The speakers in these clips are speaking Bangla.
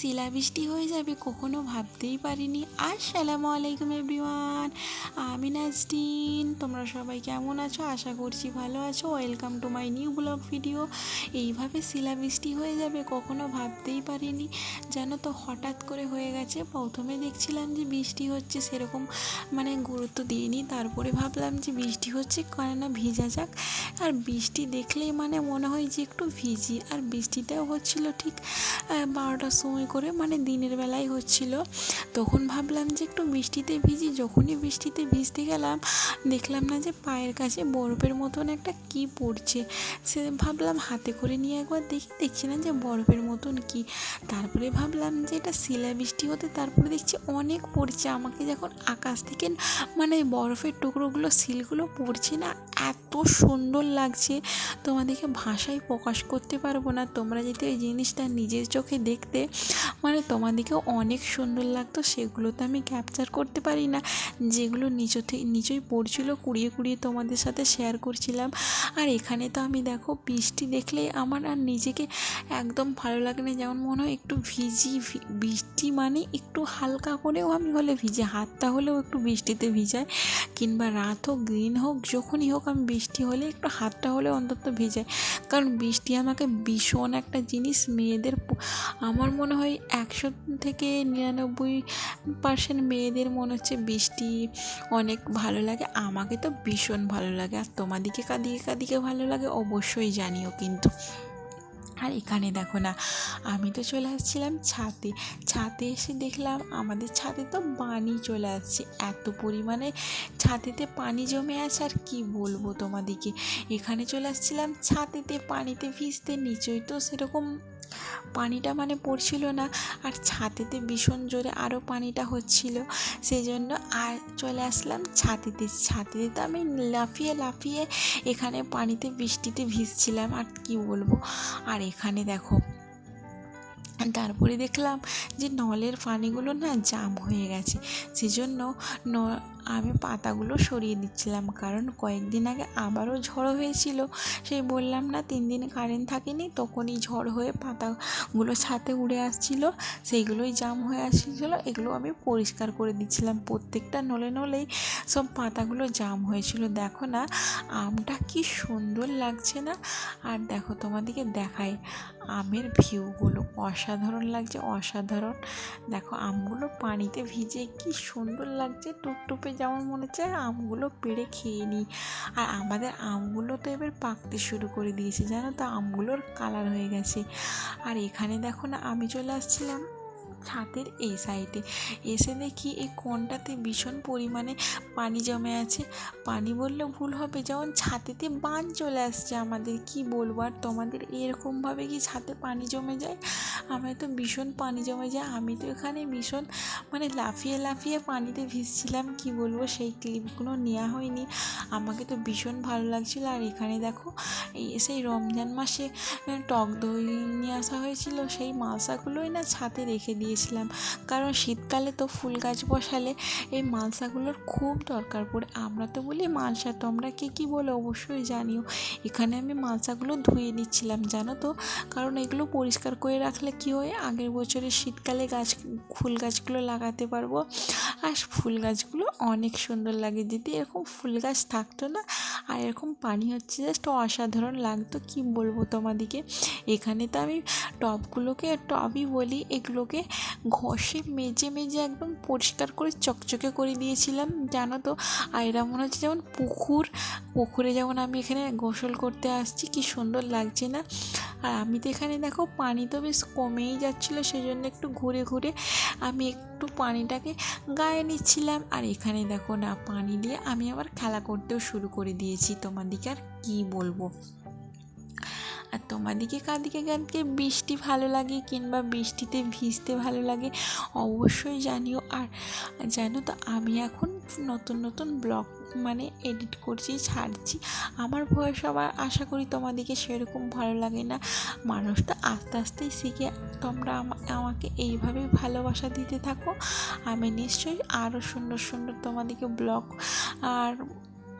শিলাবৃষ্টি হয়ে যাবে কখনো ভাবতেই পারিনি। আর আসসালামু আলাইকুম এভরিওয়ান, আমি নাজদিন তোমরা সবাই কেমন আছো? আশা করছি ভালো আছো। Welcome to my new blog video এইভাবে শিলাবৃষ্টি হয়ে যাবে কখনো ভাবতেই পারিনি। যেন তো, হঠাৎ করে হয়ে গেছে। প্রথমে দেখছিলাম যে বৃষ্টি হচ্ছে সেরকম মানে গুরুত্ব দিইনি। তারপরে ভাবলাম যে বৃষ্টি হচ্ছে, কেননা ভিজা যাক। আর বৃষ্টি দেখলেই মানে মনে হয় যে একটু ভিজি। আর বৃষ্টিটাও হচ্ছিল ঠিক বারোটার সময় করে মানে দিনের বেলায় হচ্ছিল। তখন ভাবলাম যে একটু বৃষ্টিতে ভিজি, যখনই বৃষ্টিতে ভিজতে গেলাম, দেখলাম না যে পায়ের কাছে বরফের মতন একটা কি পড়ছে। সে ভাবলাম হাতে করে নিয়ে একবার দেখি, দেখছি না যে বরফের মতন কি। তারপরে ভাবলাম যে এটা শিলা বৃষ্টি হতে, তারপরে দেখছি অনেক পড়ছে। আমাকে যখন আকাশ থেকে মানে বরফের টুকরোগুলো, শিলগুলো পড়ছে না এত সুন্দর লাগছে, তোমাদেরকে ভাষায় প্রকাশ করতে পারব না। তোমরা যদি ওই জিনিসটা নিজের চোখে দেখতে মানে তোমাদেরকে অনেক সুন্দর লাগতো, সেগুলো তো আমি ক্যাপচার করতে পারি না। যেগুলো নিচো নিচই পড়ছিল, কুড়িয়ে কুড়িয়ে তোমাদের সাথে শেয়ার করছিলাম। আর এখানে তো আমি দেখো, বৃষ্টি দেখলে আমার আর নিজেকে একদম ভালো লাগে না। যেমন মনে হয় একটু ভিজি বৃষ্টি মানে একটু হালকা করেও আমি হলে ভিজে, হাতটা হলেও একটু বৃষ্টিতে ভিজায়। কিংবা রাত হোক, দিন হোক, যখনই হোক আমি বৃষ্টি হলে একটু হাতটা হলে অন্তত ভিজায় কারণ বৃষ্টি আমাকে ভীষণ একটা জিনিস মেয়েদের আমার মনে হয় একশো থেকে নিরানব্বই পার্সেন্ট মেয়েদের মনে হচ্ছে বৃষ্টি অনেক ভালো লাগে। আমাকে তো ভীষণ ভালো লাগে। আর তোমাদিকে কাদিকে কাদিকে ভালো লাগে, অবশ্যই জানিও কিন্তু। আর এখানে দেখো না, আমি তো চলে আসছিলাম ছাতে ছাতে এসে দেখলাম আমাদের ছাতে তো পানি চলে আসছে। এত পরিমাণে ছাতেতে পানি জমে আছে, আর কি বলব তোমাদিকে? এখানে চলে আসছিলাম ছাতেতে পানিতে ভিজতে, নিচেই তো সেরকম পানিটা মানে পড়ছিল না আর ছাদেতে ভীষণ জোরে আরও পানিটা হচ্ছিল। সেই জন্য আর চলে আসলাম ছাদেতে ছাদেতে তো আমি লাফিয়ে লাফিয়ে এখানে পানিতে বৃষ্টিতে ভিজছিলাম, আর কি বলব? আর এখানে দেখো, তারপরে দেখলাম যে নলের পানিগুলো না জাম হয়ে গেছে। সেজন্য ন আমি পাতাগুলো সরিয়ে দিচ্ছিলাম, কারণ কয়েকদিন আগে আবারও ঝড় হয়েছিল। সেই বললাম, না, তিন দিন কারেন্ট থাকেনি। তখনই ঝড় হয়ে পাতাগুলো ছাতে উড়ে আসছিল। সেইগুলোই জাম হয়ে আসছিল। এগুলো আমি পরিষ্কার করে দিচ্ছিলাম। প্রত্যেকটা নলে নলেই সব পাতাগুলো জাম হয়েছিল। দেখো না, আমটা কি সুন্দর লাগছে না। আর দেখো, তোমাদেরকে দেখাই, আমের ভিউগুলো অসাধারণ লাগছে, অসাধারণ। দেখো, আমগুলো পানিতে ভিজে কি সুন্দর লাগছে, টুপটুপে যেমন মনে হচ্ছে আমগুলো পেড়ে খেয়ে নিই আর আমাদের আমগুলো তো এবার পাকতে শুরু করে দিয়েছে, জানো তো? আমগুলোর কালার হয়ে গেছে। আর এখানে দেখো না, আমি চলে আসছিলাম ছাদের এই সাইডে এসে দেখি এই কোনটাতে ভীষণ পরিমাণে পানি জমে আছে। পানি বললে ভুল হবে, যেমন ছাদেতে বান চলে আসছে আমাদের, কি বলব? আর তোমাদের এরকমভাবে কি ছাদে পানি জমে যায়? আমার তো ভীষণ পানি জমে যায়। আমি তো এখানে ভীষণ মানে লাফিয়ে লাফিয়ে পানিতে ভিজছিলাম, কি বলব? সেই ক্লিপগুলো নেওয়া হয়নি। আমাকে তো ভীষণ ভালো লাগছিল। আর এখানে দেখো, এই সেই রমজান মাসে টক দই নিয়ে আসা হয়েছিল। সেই মালসাগুলোই না ছাদে রেখে দিয়েছিলাম। কারণ শীতকালে তো ফুল গাছ বসালে এই মালসাগুলোর খুব দরকার পড়ে। আমরা তো বলি মালসা তোমরা কে কী বলো? অবশ্যই জানিও। এখানে আমি মালসাগুলো ধুয়ে নিচ্ছিলাম, জানো তো? কারণ এগুলো পরিষ্কার করে রাখলে কী হয় আগের বছরে শীতকালে গাছ, ফুল গাছগুলো লাগাতে পারব? আর ফুল গাছগুলো অনেক সুন্দর লাগে যদি এরকম ফুল গাছ থাকতো না, আর এরকম পানি হচ্ছে জাস্ট অসাধারণ লাগতো। কি বলব তোমাদিকে? এখানে তো আমি টবগুলোকে টবই বলি, এগুলোকে ঘষে মেজে মেজে একদম পরিষ্কার করে চকচকে করে দিয়েছিলাম, জানো তো? আর এরা মনে হচ্ছে যেমন পুকুর, পুকুরে যেমন আমি এখানে গোসল করতে আসছি, কি সুন্দর লাগছে না? আর আমি তো এখানে দেখো পানি তো বেশ কমেই যাচ্ছিল সেই জন্য একটু ঘুরে ঘুরে আমি একটু পানিটাকে গায়ে নিচ্ছিলাম। আর এখানে দেখো না, পানি দিয়ে আমি আবার খেলা করতেও শুরু করে দিয়েছি। তোমাদিকে আর কী বলব? আর তোমাদিকে কাদিকে কাদিকে বৃষ্টি ভালো লাগে কিংবা বৃষ্টিতে ভিজতে ভালো লাগে অবশ্যই জানিও। আর জানো তো, আমি এখন নতুন নতুন ব্লগ মানে এডিট করছি, ছাড়ছি। আমার ভয়েস আবার আশা করি তোমাদেরকে সেরকম ভালো লাগে না। মানুষ তো আস্তে আস্তেই শিখে, তোমরা আমাকে এইভাবেই ভালোবাসা দিতে থাকো। আমি নিশ্চয়ই আরও সুন্দর সুন্দর তোমাদেরকে ব্লগ আর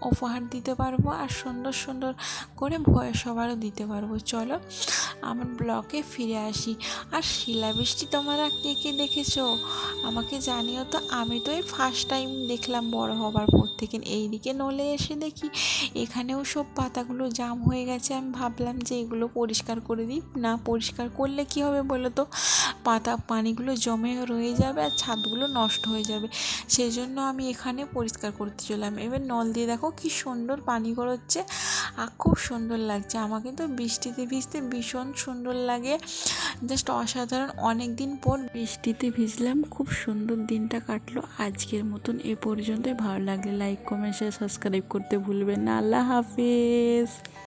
উপহার দিতে পারব আর সুন্দর সুন্দর করে ভয়েস ওভারও দিতে পারব। চলো আমার ব্লগে ফিরে আসি। আর শিলাবৃষ্টি তোমরা কে কে দেখেছ? আমাকে জানিও তো, আমি তো এই ফার্স্ট টাইম দেখলাম বড় হবার পর থেকে। এইদিকে নলে এসে দেখি এখানেও সব পাতাগুলো জাম হয়ে গেছে। আমি ভাবলাম যে এগুলো পরিষ্কার করে দিই। না, পরিষ্কার করলে কি হবে বলো তো? পাতা, পানিগুলো জমে রয়ে যাবে আর ছাদগুলো নষ্ট হয়ে যাবে। সেই জন্য আমি এখানে পরিষ্কার করতে চললাম। এবার নল দিয়ে দেখো কি সুন্দর পানি গড়চ্ছে। আর খুব সুন্দর লাগছে। আমাকে তো বৃষ্টিতে ভিজতে ভীষণ সুন্দর লাগে। জাস্ট অসাধারণ অনেক দিন পর বৃষ্টিতে ভিজলাম। খুব সুন্দর দিনটা কাটলো। আজকের মতন এ পর্যন্ত ভালো লাগলে লাইক কমেন্ট শেয়ার সাবস্ক্রাইব করতে ভুলবেন না। আল্লাহ হাফিজ।